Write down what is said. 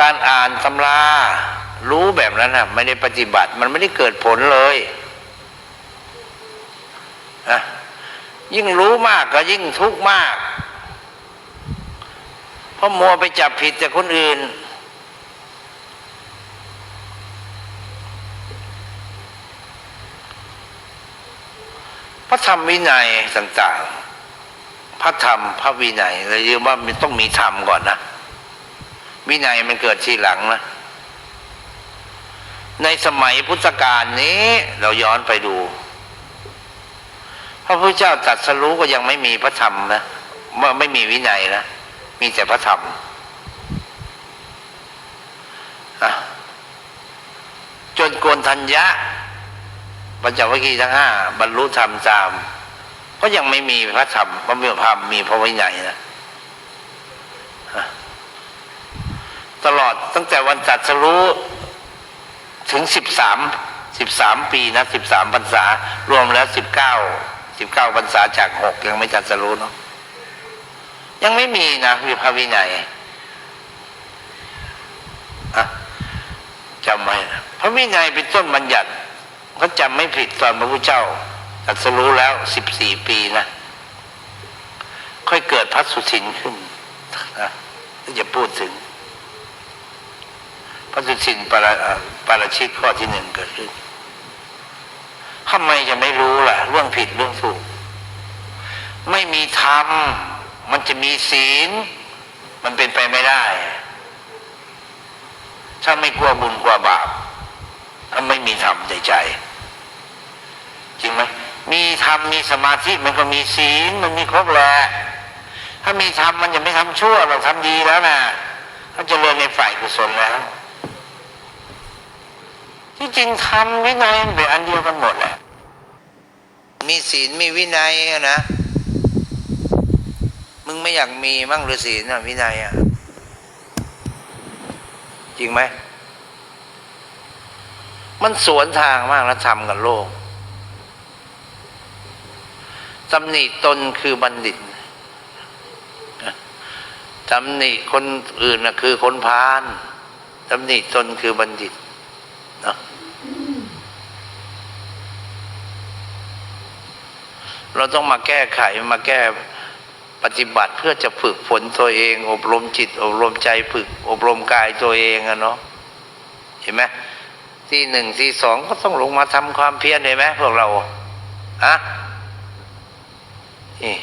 การอ่านตำรา รู้แบบนั้นนะไม่ได้ปฏิบัติ มันไม่ได้เกิดผลเลยนะยิ่งรู้มากก็ยิ่งทุกข์มาก เพราะมัวไปจับผิดจากคนอื่น พระธรรมวินัยต่าง ๆ พระธรรมพระวินัยเราเรียกว่ามันต้องมีธรรมก่อนนะ วินัยมันเกิดทีหลังนะในสมัยพุทธกาลนี้ เราย้อนไปดู พระพุทธเจ้าตรัดสรู้ก็ยังไม่มีพระธรรมนะไม่ไม่มีวินัยนะมีแต่พระธรรมอะจนโกนทัญญะปัญจวัคคีย์ทั้งห้าบรรลุธรรมตาม ก็ยังไม่มีพระธรรมพระมีพระธรรมมีพระวินัยนะอะ ตลอดตั้งแต่วันตรัดสรู้ถึงสิบสามสิบสามปีนะสิบสามพรรษารวมแล้วสิบเก้าสิบเก้าพรรษาจากหกยังไม่ตรัดสรู้เนาะยังไม่มีนะมีพระวินัยอะจำไว้พระวินัยเป็นต้นบัญญัติเขาจำไม่ผิดตอนพระพุทธเจ้าตรัดสรู้แล้วสิบสี่ปีนะค่อยเกิดพระสุทินขึ้นนะจะพูดถึง พระสุทินปราปาราชิกข้อที่หนึ่งเกิดขึ้นทำไมจะไม่รู้ล่ะ เรื่องผิดเรื่องถูก ไม่มีธรรม มันจะมีศีล มันเป็นไปไม่ได้ ถ้าไม่กลัวบุญกลัวบาปถ้าไม่มีธรรมใจใจ จริงไหมมีธรรมมีสมาธิมันก็มีศีล มันมีครบแหละถ้ามีธรรมมันจะไม่ทำชั่วเราทำดีแล้วนะเขาจะเริญในฝ่ายกุศลแล้ว ที่จริงธรรมวินัยเป็นอันเดียวกันหมดแหละมีศีลมีวินัยนะ มึงไม่อยากมีมั่งหรือศีลวินัยอะจริงไหม มันสวนทางมากนะธรรมกับโลกตำหนิตนคือบัณฑิตตำหนิคนอื่นนะคือคนพาลตำหนิตนคือบัณฑิตเนาะ เราต้องมาแก้ไขมาแก้ปฏิบัติเพื่อจะฝึกฝนตัวเอง อบรมจิต อบรมใจฝึก อบรมกายตัวเองอะเนาะเห็นไหมที่หนึ่งที่สองก็ต้องลงมาทำความเพียรเห็นไหมพวกเราอะนี่